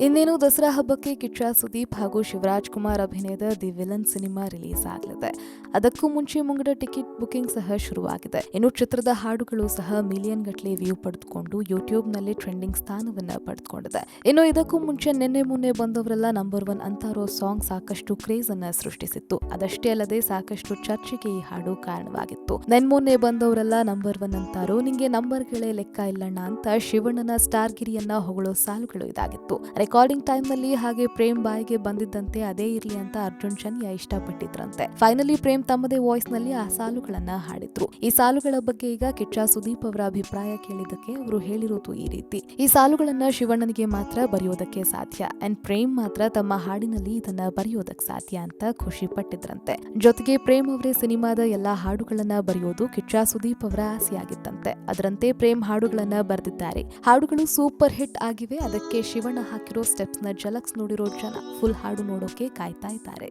ಇನ್ನೇನು ದಸರಾ ಹಬ್ಬಕ್ಕೆ ಕಿಚ್ಚ ಸುದೀಪ್ ಹಾಗೂ ಶಿವರಾಜ್ ಕುಮಾರ್ ಅಭಿನಯದ ದಿ ವಿಲನ್ ಸಿನಿಮಾ ರಿಲೀಸ್ ಆಗಲಿದೆ. ಅದಕ್ಕೂ ಮುಂಚೆ ಮುಂಗಡ ಟಿಕೆಟ್ ಬುಕಿಂಗ್ ಸಹ ಶುರುವಾಗಿದೆ. ಇನ್ನು ಚಿತ್ರದ ಹಾಡುಗಳು ಸಹ ಮಿಲಿಯನ್ ಗಟ್ಟಲೆ ವ್ಯೂ ಪಡೆದುಕೊಂಡು ಯೂಟ್ಯೂಬ್ನಲ್ಲಿ ಟ್ರೆಂಡಿಂಗ್ ಸ್ಥಾನವನ್ನ ಪಡೆದುಕೊಂಡಿದೆ. ಇನ್ನು ಇದಕ್ಕೂ ಮುಂಚೆ ನಿನ್ನೆ ಮೊನ್ನೆ ಬಂದವರೆಲ್ಲ ನಂಬರ್ ಒನ್ ಅಂತಾರೋ ಸಾಂಗ್ ಸಾಕಷ್ಟು ಕ್ರೇಜ್ ಅನ್ನ ಸೃಷ್ಟಿಸಿತ್ತು. ಅದಷ್ಟೇ ಅಲ್ಲದೆ ಸಾಕಷ್ಟು ಚರ್ಚೆಗೆ ಈ ಹಾಡು ಕಾರಣವಾಗಿತ್ತು. ನೆನ್ಮೊನ್ನೆ ಬಂದವರೆಲ್ಲ ನಂಬರ್ ಒನ್ ಅಂತಾರೋ ನಿಂಗೆ ನಂಬರ್ಗಳೇ ಲೆಕ್ಕ ಇಲ್ಲಣ್ಣ ಅಂತ ಶಿವಣ್ಣನ ಸ್ಟಾರ್ ಗಿರಿಯನ್ನ ಹೊಗಳೋ ಸಾಲುಗಳು ಇದಾಗಿತ್ತು. ರೆಕಾರ್ಡಿಂಗ್ ಟೈಮ್ನಲ್ಲಿ ಹಾಗೆ ಪ್ರೇಮ್ ಬಾಯಿಗೆ ಬಂದಿದ್ದಂತೆ ಅದೇ ಇರಲಿ ಅಂತ ಅರ್ಜುನ್ ಶನ್ಯ ಇಷ್ಟಪಟ್ಟಿದ್ರಂತೆ. ಫೈನಲಿ ಪ್ರೇಮ್ ತಮ್ಮದೇ ವಾಯ್ಸ್ನಲ್ಲಿ ಆ ಸಾಲುಗಳನ್ನ ಹಾಡಿದ್ರು. ಈ ಸಾಲುಗಳ ಬಗ್ಗೆ ಈಗ ಕಿಚ್ಚ ಸುದೀಪ್ ಅವರ ಅಭಿಪ್ರಾಯ ಕೇಳಿದಕ್ಕೆ ಅವರು ಹೇಳಿರೋದು ಈ ರೀತಿ. ಈ ಸಾಲುಗಳನ್ನ ಶಿವಣ್ಣನಿಗೆ ಮಾತ್ರ ಬರೆಯೋದಕ್ಕೆ ಸಾಧ್ಯ. ಅಂಡ್ ಪ್ರೇಮ್ ಮಾತ್ರ ತಮ್ಮ ಹಾಡಿನಲ್ಲಿ ಇದನ್ನ ಬರೆಯೋದಕ್ಕೆ ಸಾಧ್ಯ ಅಂತ ಖುಷಿ ಪಟ್ಟಿದ್ರಂತೆ. ಜೊತೆಗೆ ಪ್ರೇಮ್ ಅವರೇ ಸಿನಿಮಾದ ಎಲ್ಲಾ ಹಾಡುಗಳನ್ನ ಬರೆಯೋದು ಕಿಚ್ಚ ಸುದೀಪ್ ಅವರ ಆಸೆಯಾಗಿತ್ತಂತೆ. ಅದರಂತೆ ಪ್ರೇಮ್ ಹಾಡುಗಳನ್ನ ಬರೆದಿದ್ದಾರೆ. ಹಾಡುಗಳು ಸೂಪರ್ ಹಿಟ್ ಆಗಿವೆ. ಅದಕ್ಕೆ ಶಿವಣ್ಣ ಹಾಕಿರೋ ಸ್ಟೆಪ್ಸ್ ಸ್ಟೆಪ್ಸ್ನ ಜಲಕ್ಸ್ ನೋಡಿರೋ ಜನ ಫುಲ್ ಹಾಡು ನೋಡೋಕೆ ಕಾಯ್ತಾ ಇದ್ದಾರೆ.